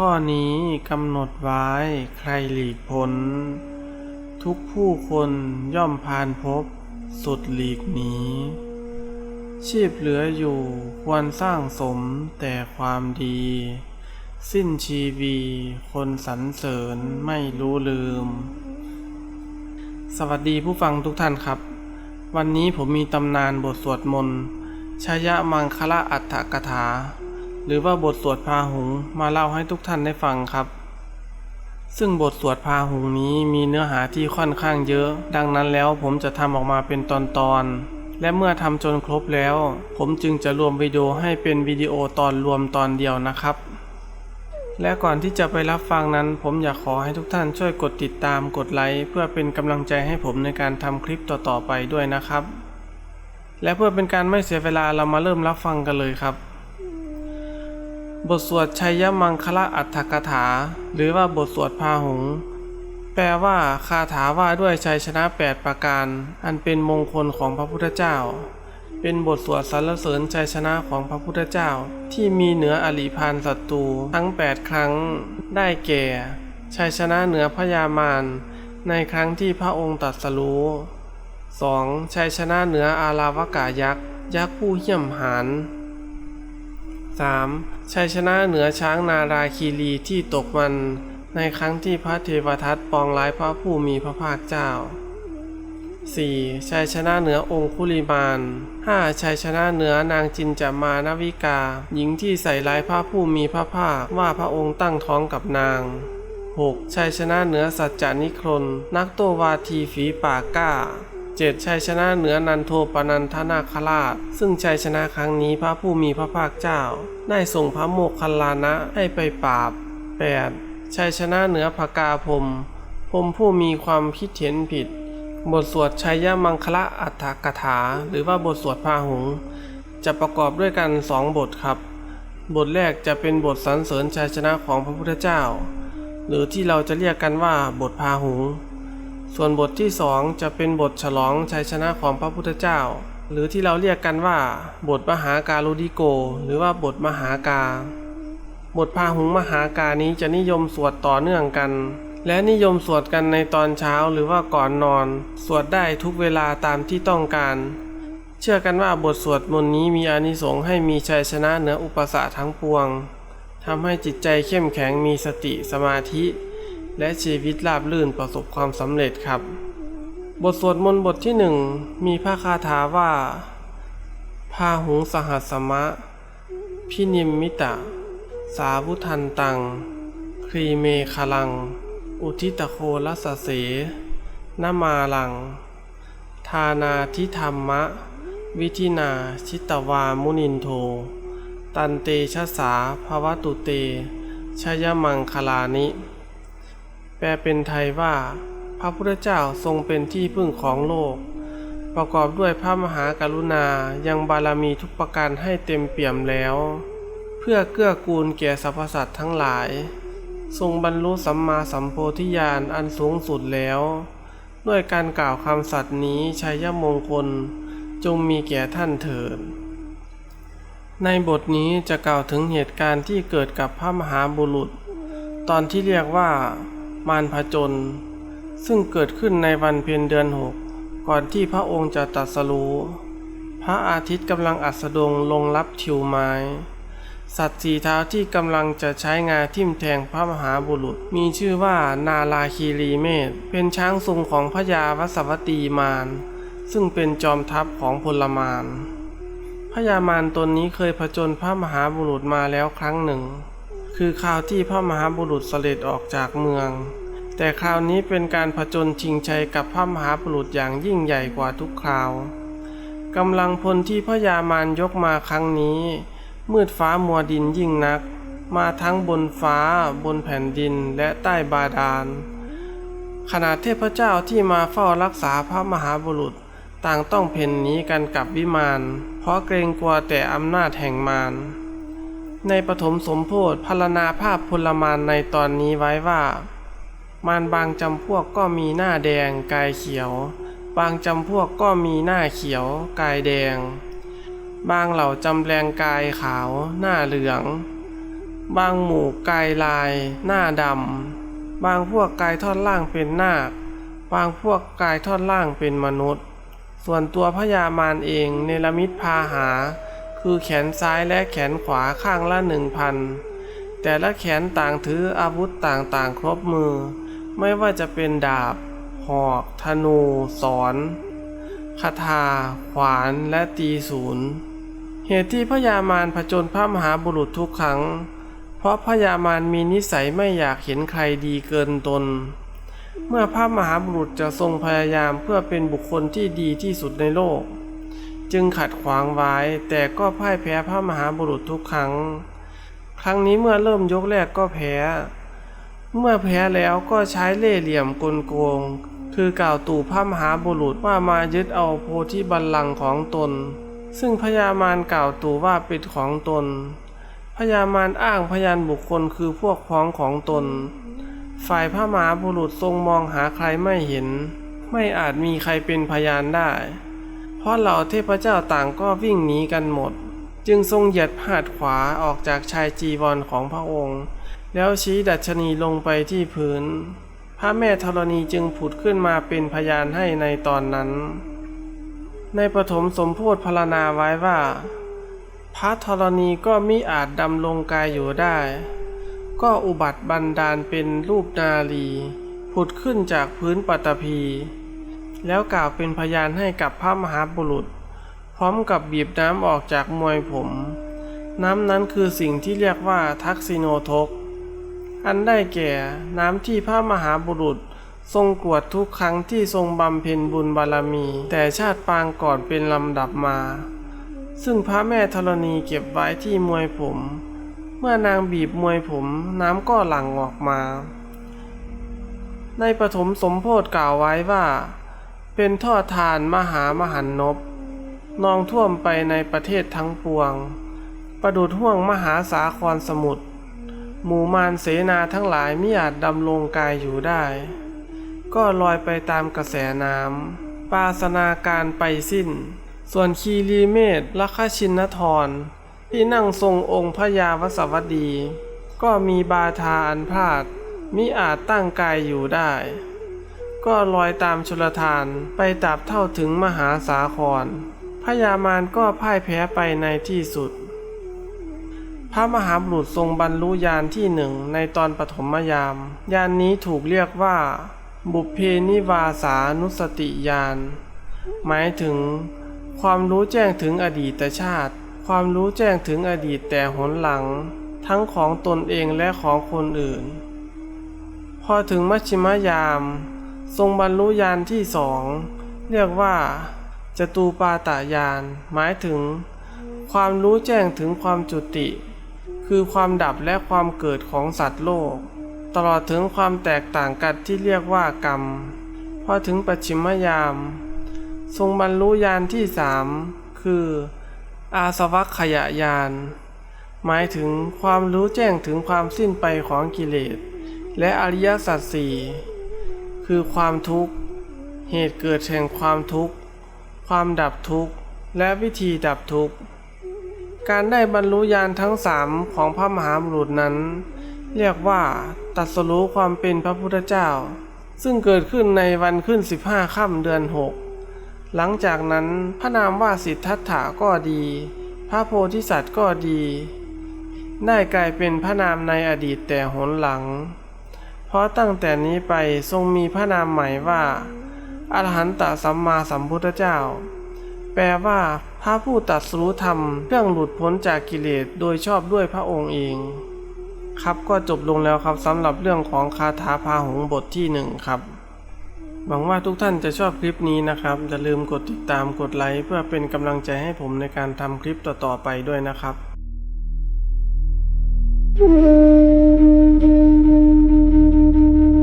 ข้อนี้กำหนดไว้ใครหลีกพ้น ทุกผู้คนย่อมพานพบ สุดหลีกหนีชีพเหลืออยู่ควรสร้างสมแต่ความดี สิ้นชีวีคนสรรเสริญไม่รู้ลืม สวัสดีผู้ฟังทุกท่านครับ วันนี้ผมมีตำนานบทสวดมนต์ชยะมังคละอัฏฐกถา หรือว่าบทสวดพาหุงมาเล่าให้ทุกท่านได้ฟังครับ ซึ่งบทสวดพาหุงนี้มีเนื้อหาที่ค่อนข้างเยอะ ดังนั้นแล้วผมจะทำออกมาเป็นตอนๆ และเมื่อทำจนครบแล้ว ผมจึงจะรวมวิดีโอให้เป็นวิดีโอตอนรวมตอนเดียวนะครับและก่อนที่จะไปรับฟังนั้น ผมอยากขอให้ทุกท่านช่วยกดติดตามกดไลค์เพื่อเป็นกำลังใจให้ผมในการทำคลิปต่อๆไปด้วยนะครับ และเพื่อเป็นการไม่เสียเวลาเรามาเริ่มรับฟังกันเลยครับ บทสวดชัยมังคละอัฏฐกถา หรือว่าบทสวดพาหง แปลว่าคาถาว่าด้วยชัยชนะ 8 ประการ อันเป็นมงคลของพระพุทธเจ้า เป็นบทสวดสรรเสริญชัยชนะของพระพุทธเจ้า ที่มีเหนืออลิพานศัตรูทั้ง 8 ครั้ง ได้แก่ ชัยชนะเหนือพญามารในครั้งที่พระองค์ตรัสรู้ 2. ชัยชนะเหนืออาราวกายักษ์ ยักษ์ผู้เหี้ยมหาน 3. ชัยชนะเหนือช้างนาราคีรีที่ตกมัน ในครั้งที่พระเทวทัตปองร้ายพระผู้มีพระภาคเจ้า 4. ชัยชนะเหนือองคุลิมาน 5. ชัยชนะเหนือนางจินจามานวิกา หญิงที่ใส่ร้ายพระผู้มีพระภาคว่าพระองค์ตั้งท้องกับนาง 6. ชัยชนะเหนือสัจจานิครนนักโตวาทีฝีปากกล้า 7. ชัยชนะเหนือนันโทปนันทนาคราช ซึ่งชัยชนะครั้งนี้พระผู้มีพระภาคเจ้า ได้ส่งพระโมคคัลลานะให้ไปปราบ 8. ชัยชนะเหนือภกาพมพมผู้มีความคิดเห็นผิด บทสวดชัยมังคละอัฏฐกถา หรือว่าบทสวดพาหง จะประกอบด้วยกันสองบทครับ บทแรกจะเป็นบทสรรเสริญชัยชนะของพระพุทธเจ้า หรือที่เราจะเรียกกันว่าบทพาหุง ส่วนบทที่สองจะเป็นบทฉลองชัยชนะของพระพุทธเจ้า หรือที่เราเรียกกันว่า บทมหาการุดิโก หรือว่าบทมหากา บทพาหุงมหากานี้จะนิยมสวดต่อเนื่องกัน และนิยมสวดกันในตอนเช้าหรือว่าก่อนนอน สวดได้ทุกเวลาตามที่ต้องการ เชื่อกันว่าบทสวดมนต์นี้มีอานิสงส์ให้มีชัยชนะเหนืออุปสรรคทั้งปวงทำให้จิตใจเข้มแข็งมีสติสมาธิ และชีวิตราบรื่นประสบความสำเร็จครับ บทสวดมนต์บทที่หนึ่งมีพระคาถาว่า พาหุงสหัสมะ พินิมมิตะ สาวุทันตัง ครีเมคลัง อุทิตโคลัสเสนามาลัง ทานาทิธรรมะ วิธินาชิตวามุนินโท ตันเตชะสาภวตุเตชยมังคลานิ แปลเป็นไทยว่า พระพุทธเจ้าทรงเป็นที่พึ่งของโลก ประกอบด้วยพระมหากรุณายังบารมีทุกประการให้เต็มเปี่ยมแล้ว เพื่อเกื้อกูลแก่สรรพสัตว์ทั้งหลาย ทรงบรรลุสัมมาสัมโพธิญาณอันสูงสุดแล้ว ด้วยการกล่าวคำสัตย์นี้ชัยมงคลจงมีแก่ท่านเถิดในบทนี้จะกล่าวถึงเหตุการณ์ที่เกิดกับพระมหาบุรุษ ตอนที่เรียกว่า มารพจน ซึ่งเกิดขึ้นในวันเพ็ญเดือนหกก่อนที่พระองค์จะตรัสรู้ พระอาทิตย์กำลังอัสดงลงรับทิวไม้ สัตว์สีเท้าที่กำลังจะใช้งาทิ่มแทงพระมหาบุรุษ มีชื่อว่านาลาคีรีเมธเป็นช้างทรงของพระยาวสวัตีมาร ซึ่งเป็นจอมทัพของพลมารพญามารตนนี้เคยผจญพระมหาบุรุษมาแล้วครั้งหนึ่ง คือคราวที่พระมหาบุรุษเสด็จออกจากเมือง แต่คราวนี้เป็นการผจญชิงชัยกับพระมหาบุรุษอย่างยิ่งใหญ่กว่าทุกคราวกำลังพลที่พญามารยกมาครั้งนี้ มืดฟ้ามัวดินยิ่งนัก มาทั้งบนฟ้า บนแผ่นดินและใต้บาดาลขณะเทพเจ้าที่มาเฝ้ารักษาพระมหาบุรุษต่างต้องเพ่นหนีกันกับวิมาน เพราะเกรงกลัวแต่อำนาจแห่งมาร ในปฐมสมโพธิพรรณนาภาพพลมารในตอนนี้ไว้ว่า มารบางจำพวกก็มีหน้าแดงกายเขียว บางจำพวกก็มีหน้าเขียว กายแดง บางเหล่าจำแรงกายขาว หน้าเหลือง บางหมู่กายลาย หน้าดำ บางพวกกายท่อนล่างเป็นนาค บางพวกกายท่อนล่างเป็นมนุษย์ ส่วนตัวพญามารเองเนรมิตพาหา คือแขนซ้ายและแขนขวาข้างละหนึ่งพันแต่ละแขนต่างถืออาวุธต่างๆ ครบมือ ไม่ว่าจะเป็นดาบ หอก ธนู สอนคาถา ขวาน และตีศูนย์เหตุที่พญามารผจญพระมหาบุรุษทุกครั้ง เพราะพญามารมีนิสัยไม่อยากเห็นใครดีเกินตน เมื่อพระมหาบุรุษจะทรงพยายามเพื่อเป็นบุคคลที่ดีที่สุดในโลก จึงขัดขวางไว้ แต่ก็พ่ายแพ้พระมหาบุรุษทุกครั้ง ครั้งนี้เมื่อเริ่มยกแรกก็แพ้ เมื่อแพ้แล้วก็ใช้เล่ห์เหลี่ยมกลโกง คือกล่าวตู่พระมหาบุรุษว่ามายึดเอาโพธิบัลลังก์ของตน ซึ่งพญามารกล่าวตู่ว่าเป็นของตน พญามารอ้างพยานบุคคลคือพวกพ้องของตน ฝ่ายพระมหาบุรุษทรงมองหาใครไม่เห็น ไม่อาจมีใครเป็นพยานได้ ราะเหล่าเทพเจ้าต่างก็วิ่งหนีกันหมด จึงทรงเหยียดพาดขวาออกจากชายจีวรของพระองค์ แล้วชี้ดัชนีลงไปที่พื้น พระแม่ธรณีจึงผุดขึ้นมาเป็นพยานให้ในตอนนั้น ในปฐมสมโพธิพรรณนาไว้ว่า พระธรณีก็มิอาจดำลงกายอยู่ได้ ก็อุบัติบันดาลเป็นรูปนาลี ผุดขึ้นจากพื้นปัตภี แล้วกล่าวเป็นพยานให้กับพระมหาบุรุษ พร้อมกับบีบน้ำออกจากมวยผม น้ำนั้นคือสิ่งที่เรียกว่าทักษิโนทก อันได้แก่น้ำที่พระมหาบุรุษทรงกวดทุกครั้งที่ทรงบำเพ็ญบุญบารมี แต่ชาติปางก่อนเป็นลำดับมา ซึ่งพระแม่ธรณีเก็บไว้ที่มวยผม เมื่อนางบีบมวยผมน้ำก็หลั่งออกมา ในปฐมสมโพธิกล่าวไว้ว่า เป็นท่อทานมหามหันนบนองท่วมไปในประเทศทั้งปวง ประดุดห่วงมหาสาครสมุทรหมู่มารเสนาทั้งหลายมิอาจดำรงกายอยู่ได้ ก็ลอยไปตามกระแสน้ำปาสนาการไปสิ้น ส่วนคีรีเมธลัคชินทรที่นั่งทรงองค์พระยาวสวัสดี ก็มีบาทาอันพลาดมิอาจตั้งกายอยู่ได้ ก็ลอยตามชลทานไปตราบเท่าถึงมหาสาคร พญามารก็พ่ายแพ้ไปในที่สุด พระมหาบุรุษทรงบรรลุญาณที่หนึ่งในตอนปฐมยาม ญาณนนี้ถูกเรียกว่า บุพเพนิวาสานุสติญาณ หมายถึง ความรู้แจ้งถึงอดีตชาติ ความรู้แจ้งถึงอดีตแต่หนหลัง ทั้งของตนเองและของคนอื่น พอถึงมัชชิมยาม ทรงบรรลุญาณที่สองเรียกว่าจตูปาตายานหมายถึง ความรู้แจ้งถึงความจุติ คือความดับและความเกิดของสัตว์โลก ตลอดถึงความแตกต่างกันที่เรียกว่ากรรมพอถึงปัจฉิมยาม ทรงบรรลุญาณที่สามคือ อาสวัคขยายานหมายถึงความรู้แจ้งถึงความสิ้นไปของกิเลส และอริยสัจสี่ คือความทุกข์ เหตุเกิดแห่งความทุกข์ ความดับทุกข์ และวิธีดับทุกข์ การได้บรรลุญาณทั้งสามของพระมหาบุรุษนั้น เรียกว่าตรัสรู้ความเป็นพระพุทธเจ้า ซึ่งเกิดขึ้นในวันขึ้น 15ค่ำเดือน 6 หลังจากนั้นพระนามว่าสิทธัตถะก็ดี พระโพธิสัตว์ก็ดี ได้กลายเป็นพระนามในอดีตแต่หนหลัง ราะตั้งแต่นี้ไปทรงมีพระนามใหม่ว่า อรหันตสัมมาสัมพุทธเจ้า แปลว่าพระผู้ตรัสรู้ธรรมเครื่องหลุดพ้นจากกิเลสโดยชอบด้วยพระองค์เอง ครับก็จบลงแล้วครับสำหรับเรื่องของคาถาพาหงบทที่หนึ่งครับ หวังว่าทุกท่านจะชอบคลิปนี้นะครับอย่าลืมกดติดตามกดไลค์เพื่อเป็นกำลังใจให้ผมในการทำคลิปต่อๆไปด้วยนะครับ Mm-hmm.